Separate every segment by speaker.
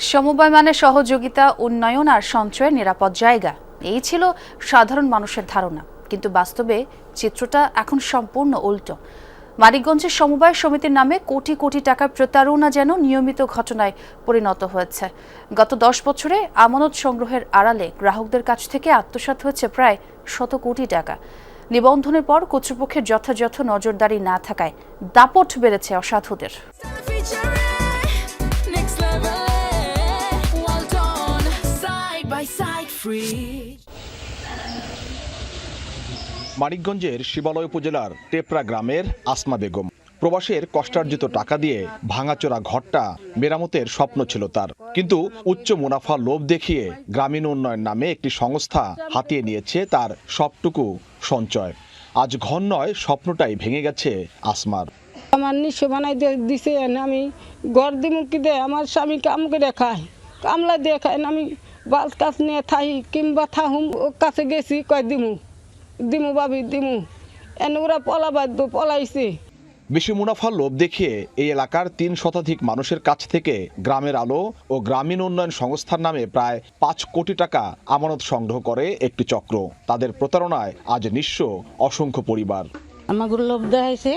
Speaker 1: সমবায় মানে সহযোগিতা, উন্নয়ন আর সঞ্চয়ের নিরাপদ জায়গা। এই ছিল সাধারণ মানুষের ধারণা। কিন্তু বাস্তবে চিত্রটা এখন সম্পূর্ণ উল্টো। মানিকগঞ্জের সমবায় সমিতির নামে কোটি কোটি টাকার প্রতারণা যেন নিয়মিত ঘটনায় পরিণত হয়েছে। গত দশ বছরে আমানত সংগ্রহের আড়ালে গ্রাহকদের কাছ থেকে আত্মসাৎ হয়েছে প্রায় শত কোটি টাকা। নিবন্ধনের পর কর্তৃপক্ষের যথাযথ নজরদারি না থাকায় দাপট বেড়েছে অসাধুদের।
Speaker 2: By.
Speaker 3: মানিকগঞ্জের শিবালয় উপজেলার টেপরা গ্রামের আসমা বেগম। প্রবাসের কষ্টার্জিত টাকা দিয়ে ভাঙাচোরা ঘরটা মেরামতের স্বপ্ন ছিল তার। কিন্তু উচ্চ মুনাফা লোভ দেখিয়ে গ্রামীণ উন্নয়ন নামে একটি সংস্থা হাতিয়ে নিয়েছে তার সবটুকু সঞ্চয়। আজ ঘর নয় স্বপ্নটাই ভেঙে গেছে আসমার।
Speaker 4: আমার নিঃস্ব বানাই দিছে আমি ঘর দিমুকি দে? আমার স্বামী কাম করে খায়। কামলা দিয়ে খায় না আমি বাল কাছ নিয়ে থাই কিংবা থাহুম ও কাছে গেছি কয় দিমু? দিমু ভাবি দিমু। এনে ওরা পলা বাধ্য পলাইছে।
Speaker 3: বেশি মুনাফার লোভ দেখিয়ে এই এলাকার তিন শতাধিক মানুষের কাছ থেকে গ্রামের আলো ও গ্রামীণ উন্নয়ন সংস্থার নামে প্রায় পাঁচ কোটি টাকা আমানত সংগ্রহ করে একটি চক্র। তাদের প্রতারণায় আজ নিঃস্ব অসংখ্য পরিবার।
Speaker 5: আমাকে লোভ দেখাইছে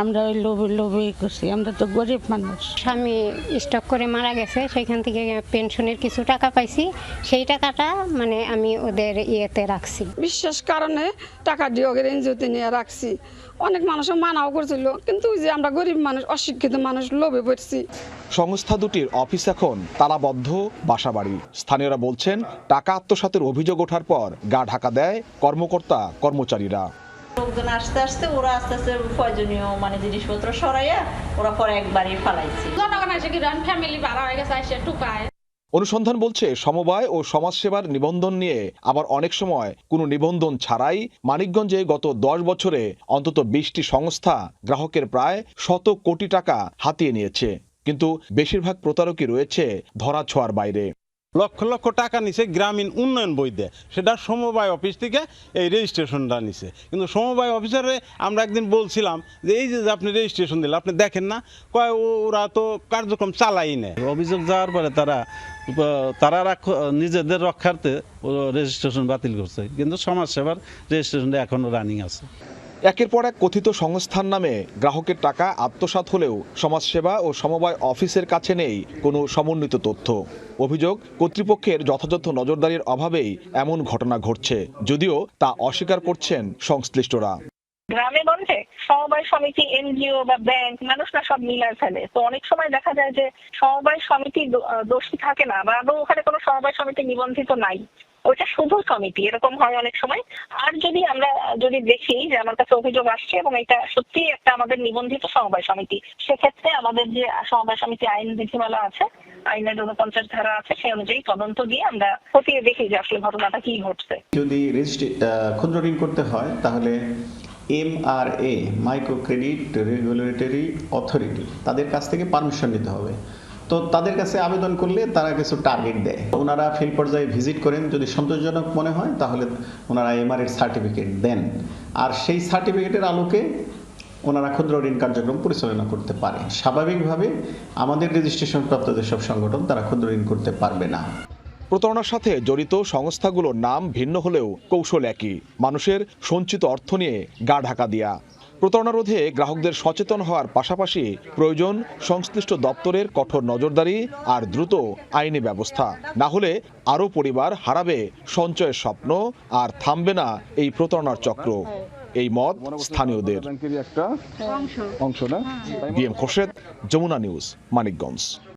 Speaker 5: আমরা ওই লোভে লোভই করছি। আমরা তো গরিব মানুষ।
Speaker 6: স্বামী স্টক করে মারা গেছে সেখান থেকে পেনশনের কিছু টাকা পাইছি। সেই টাকাটা মানে আমি ওদের ইয়েতে রাখছি।
Speaker 4: বিশ্বাস কারণে টাকা দিয়ে ওকে এনজিওতে নিয়ে রাখছি। অনেক মানুষ মানাও করছিল কিন্তু ওই যে আমরা গরিব মানুষ অশিক্ষিত মানুষ লোভে পড়ছি।
Speaker 3: সংস্থা দুটির অফিস এখন তালাবদ্ধ বাসাবাড়ি। স্থানীয়রা বলছেন টাকা আত্মসাতের অভিযোগ ওঠার পর গা ঢাকা দেয় কর্মকর্তা কর্মচারীরা।
Speaker 7: লোকজন আসতে আসতে ওরা আস্তে আস্তে প্রয়োজনীয় মানে জিনিসপত্র সরাইয়া ওরা পরে একবারই ফালাইছে।
Speaker 8: জনগণ এসে কি রান ফ্যামিলি ভাড়া হয়ে গেছে এসে টুকায়
Speaker 3: অনুসন্ধান বলছে সমবায় ও সমাজসেবার নিবন্ধন নিয়ে আবার অনেক সময় কোনো নিবন্ধন ছাড়াই মানিকগঞ্জে গত দশ বছরে অন্তত বিশটি সংস্থা গ্রাহকের প্রায় শত কোটি টাকা হাতিয়ে নিয়েছে। কিন্তু বেশিরভাগ প্রতারকই রয়েছে ধরা ছোঁয়ার বাইরে।
Speaker 9: লক্ষ লক্ষ টাকা নিছে গ্রামীণ উন্নয়ন বই দেয় সেটা সমবায় অফিস থেকে এই রেজিস্ট্রেশনটা নিছে। কিন্তু সমবায় অফিসারে আমরা একদিন বলছিলাম যে এই যে আপনি রেজিস্ট্রেশন দিলে আপনি দেখেন না? কয় ওরা তো কার্যক্রম চালাই নেয়।
Speaker 10: অভিযোগ যাওয়ার পরে তারা তারা নিজেদের রক্ষার্থে রেজিস্ট্রেশন বাতিল করছে। কিন্তু সমাজসেবার রেজিস্ট্রেশনটা এখনও রানিং আছে।
Speaker 3: একের পর এক কথিত সংস্থার নামে গ্রাহকের টাকা আত্মসাৎ হলেও সমাজসেবা ও সমবায় অফিসের কাছে নেই কোনো সমন্বিত তথ্য। অভিযোগ, কর্তৃপক্ষের যথাযথ নজরদারির অভাবেই এমন ঘটনা ঘটছে, যদিও তা অস্বীকার করছেন সংশ্লিষ্টরা।
Speaker 11: গ্রামে গঞ্জে সমবায় সমিতি, এনজিও বা ব্যাংক মানুষ না সব মিলায় ফেলে। তো অনেক সময় দেখা যায় যে সমবায় সমিতি দোষী থাকে না, বা আদৌ ওখানে কোনো সমবায় সমিতি নিবন্ধিত নাই। ওইটা শুধু সমিতি, এরকম হয় অনেক সময়। আর যদি আমরা, যদি দেখি যে আমার কাছে অভিযোগ আসছে এবং এটা সত্যি একটা আমাদের নিবন্ধিত সমবায় সমিতি, সেক্ষেত্রে আমাদের যে সমবায় সমিতি আইন বিধিমালা আছে, আইনের উনপঞ্চাশ ধারা আছে, সেই অনুযায়ী তদন্ত দিয়ে আমরা খতিয়ে দেখি যে আসলে ঘটনাটা কি ঘটছে।
Speaker 12: যদি ক্ষুদ্র ঋণ করতে হয়, তাহলে M R A micro credit regulatory authority, তাদের কাছ থেকে পারমিশন নিতে হবে। তো তাদের কাছে আবেদন করলে তারা কিছু টার্গেট দেয়। ওনারা ফিল্ড পর্যায়ে ভিজিট করেন, যদি সন্তোষজনক মনে হয়, তাহলে ওনারা এমআর এর সার্টিফিকেট দেন। আর সেই সার্টিফিকেটের আলোকে ওনারা ক্ষুদ্র ঋণ কার্যক্রম পরিচালনা করতে পারে। স্বাভাবিকভাবে আমাদের রেজিস্ট্রেশন প্রাপ্ত যেসব সংগঠন, তারা ক্ষুদ্র ঋণ করতে পারবে না।
Speaker 3: প্রতারণার সাথে জড়িত সংস্থাগুলোর নাম ভিন্ন হলেও কৌশল একই। মানুষের সঞ্চিত অর্থ নিয়ে গা ঢাকা দিয়া। প্রতারণা রোধে গ্রাহকদের সচেতন হওয়ার পাশাপাশি প্রয়োজন সংশ্লিষ্ট দপ্তরের কঠোর নজরদারি আর দ্রুত আইনি ব্যবস্থা। না হলে আরও পরিবার হারাবে সঞ্চয়ের স্বপ্ন আর থামবে না এই প্রতারণার চক্র। এই মত স্থানীয়দের।
Speaker 8: অংশ।
Speaker 3: অংশ। না? B M Khorshed Jamuna news Manikganj.